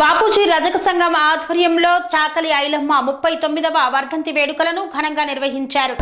బాపూజీ రజక సంఘం ఆధ్వర్యంలో చాకలి ఐలమ్మ ముప్పై తొమ్మిదవ వర్ధంతి వేడుకలను ఘనంగా నిర్వహించారు.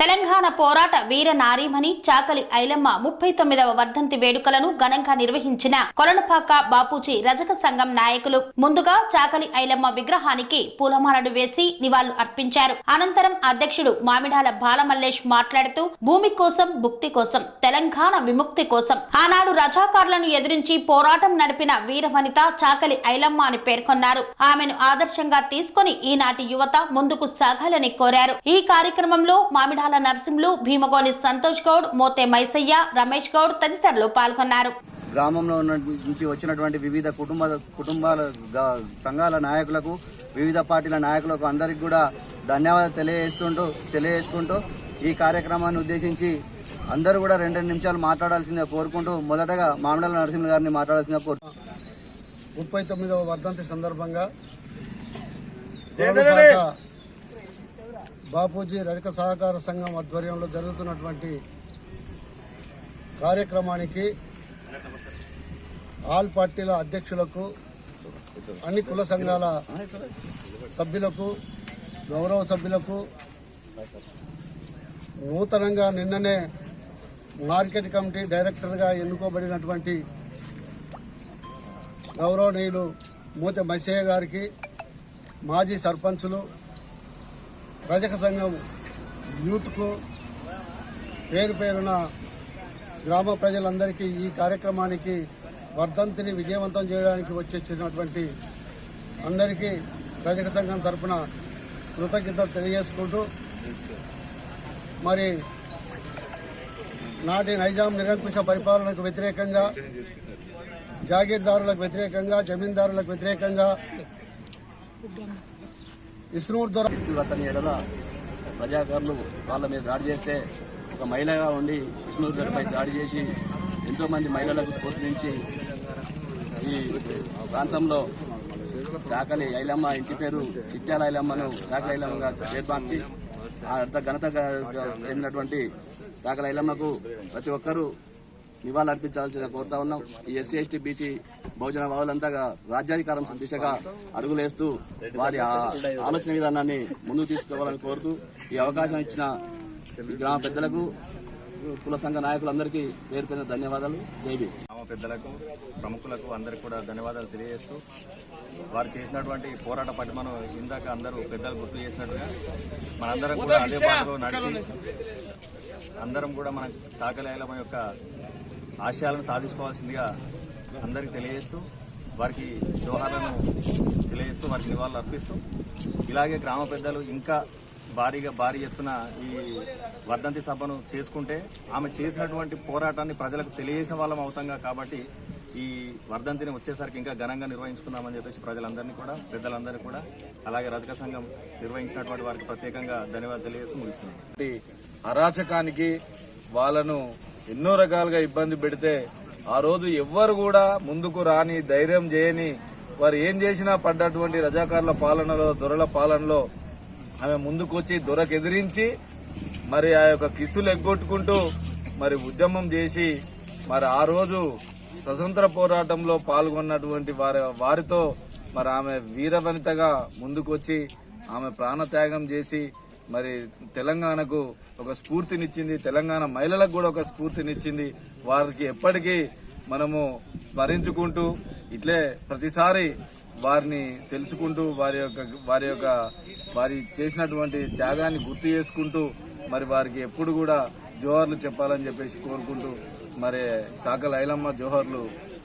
తెలంగాణ పోరాట వీర నారీమణి చాకలి ఐలమ్మ ముప్పై తొమ్మిదవ వర్ధంతి వేడుకలను ఘనంగా నిర్వహించిన కొలనపాక బాపూజీ రజక సంఘం నాయకులు. ముందుగా చాకలి ఐలమ్మ విగ్రహానికి పూలమాలలు వేసి నివాళులు అర్పించారు. అనంతరం అధ్యక్షుడు మామిడాల బాలమల్లేష్ మాట్లాడుతూ భూమి కోసం భుక్తి కోసం తెలంగాణ విముక్తి కోసం ఆనాడు రజాకారులను ఎదిరించి పోరాటం నడిపిన వీర వనిత చాకలి ఐలమ్మ అని పేర్కొన్నారు. ఆమెను ఆదర్శంగా తీసుకొని ఈనాటి యువత ముందుకు సాగాలని కోరారు. ఈ కార్యక్రమంలో మామిడాల నరసింహులు భీమగోని సంతోష్ గౌడ్ మోతే మైసయ్య రమేష్ గౌడ్ తదితరులు పాల్గొన్నారు. గ్రామంలో ఉన్న నుంచి వచ్చినటువంటి వివిధ కుటుంబ కుటుంబాల సంఘాల నాయకులకు వివిధ పార్టీల నాయకులకు అందరికి కూడా ధన్యవాదాలు తెలియజేస్తుంటూ తెలియజేసుకుంటూ ఈ కార్యక్రమాన్ని ఉద్దేశించి అందరూ కూడా రెండు రెండు నిమిషాలు మాట్లాడాల్సిందిగా కోరుకుంటూ మొదటగా మామిడాల నరసింహ గారిని మాట్లాడాల్సిందిగా కోరు ముప్పై తొమ్మిదవ వర్ధంతి సందర్భంగా బాపూజీ రజక సహకార సంఘం ఆధ్వర్యంలో జరుగుతున్నటువంటి కార్యక్రమానికి ఆల్ పార్టీల అధ్యక్షులకు అన్ని కుల సంఘాల సభ్యులకు గౌరవ సభ్యులకు నూతనంగా నిన్ననే మార్కెట్ కమిటీ డైరెక్టర్గా ఎన్నుకోబడినటువంటి గౌరవనీయులు మూత మసయ్య గారికి మాజీ సర్పంచులు రజక సంఘం యూత్కు పేరు పేరున గ్రామ ప్రజలందరికీ ఈ కార్యక్రమానికి వర్ధంతిని విజయవంతం చేయడానికి వచ్చేసినటువంటి అందరికీ రజక సంఘం తరపున కృతజ్ఞతలు తెలియజేసుకుంటూ మరి నాటి నైజాం నిరంకుశ పరిపాలనకు వ్యతిరేకంగా జాగీర్దారులకు వ్యతిరేకంగా జమీందారులకు వ్యతిరేకంగా ఇస్రూర్ ద్వారా అతని ఎడల ప్రజాకారులు వాళ్ళ మీద దాడి చేస్తే ఒక మహిళగా ఉండి విష్ణువు గారిపై దాడి చేసి ఎంతో మంది మహిళలకు స్ఫూర్తించి ఈ ప్రాంతంలో చాకలి ఐలమ్మ ఇంటి పేరు చిట్యాల ఐలమ్మను చాకలి ఐలమ్మగా పేరు ఆ అంత ఘనత చెందినటువంటి చాకలి ఐలమ్మకు ప్రతి ఒక్కరూ నివాళులర్పించాల్సిన కోరుతా ఉన్నాం. ఈ ఎస్సీ ఎస్టీ బీసీ బహుజన భావులంతా రాజ్యాధికారం దిశగా అడుగులేస్తూ వారి ఆ- ఆలోచన విధానాన్ని ముందుకు తీసుకోవాలని కోరుతూ ఈ అవకాశం ఇచ్చిన గ్రామ పెద్దలకు కుల సంఘ నాయకులందరికీ పేరు పేరు ధన్యవాదాలు. జై గ్రామ పెద్దలకు ప్రముఖులకు అందరికి కూడా ధన్యవాదాలు తెలియజేస్తూ వారు చేసినటువంటి పోరాట పటిమను ఇందాక అందరూ పెద్దలు గుర్తు చేసినట్టుగా మనందరం కూడా అదే బాధలో నడిచి అందరం కూడా మన సాకలేలమ యొక్క ఆశయాలను సాధించుకోవాల్సిందిగా అందరికీ తెలియజేస్తూ వారికి జోహార్లను తెలియజేస్తూ వారికి నివాళులు అర్పిస్తూ ఇలాగే గ్రామ పెద్దలు ఇంకా భారీగా భారీ ఎత్తున ఈ వర్ధంతి సభను చేసుకుంటే ఆమె చేసినటువంటి పోరాటాన్ని ప్రజలకు తెలియజేసిన వాళ్ళం అవుతాం కాబట్టి ఈ వర్ధంతిని వచ్చేసరికి ఇంకా ఘనంగా నిర్వహించుకుందామని చెప్పేసి ప్రజలందరినీ కూడా పెద్దలందరినీ కూడా అలాగే రజక సంఘం నిర్వహించినటువంటి వారికి ప్రత్యేకంగా ధన్యవాదాలు తెలియజేసి ముగిస్తున్నాం. అరాచకానికి వాళ్ళను ఎన్నో రకాలుగా ఇబ్బంది పెడితే ఆ రోజు ఎవ్వరు కూడా ముందుకు రాని ధైర్యం చేయని వారు ఏం చేసినా పడ్డటువంటి రజాకారుల పాలనలో దొరల పాలనలో ఆమె ముందుకొచ్చి దొరకు ఎదిరించి మరి ఆ యొక్క కిస్సులు ఎగ్గొట్టుకుంటూ మరి ఉద్యమం చేసి మరి ఆ రోజు స్వతంత్ర పోరాటంలో పాల్గొన్నటువంటి వారి వారితో మరి ఆమె వీరవనితగా ముందుకొచ్చి ఆమె ప్రాణత్యాగం చేసి మరి తెలంగాణకు ఒక స్ఫూర్తినిచ్చింది తెలంగాణ మహిళలకు కూడా ఒక స్ఫూర్తినిచ్చింది. వారికి ఎప్పటికీ మనము స్మరించుకుంటూ ఇట్లే ప్రతిసారి వారిని తెలుసుకుంటూ వారి యొక్క వారి యొక్క వారి చేసినటువంటి త్యాగాన్ని గుర్తు చేసుకుంటూ మరి వారికి ఎప్పుడు కూడా జోహర్లు చెప్పాలని చెప్పేసి కోరుకుంటూ మరి సాకల ఐలమ్మ జోహర్లు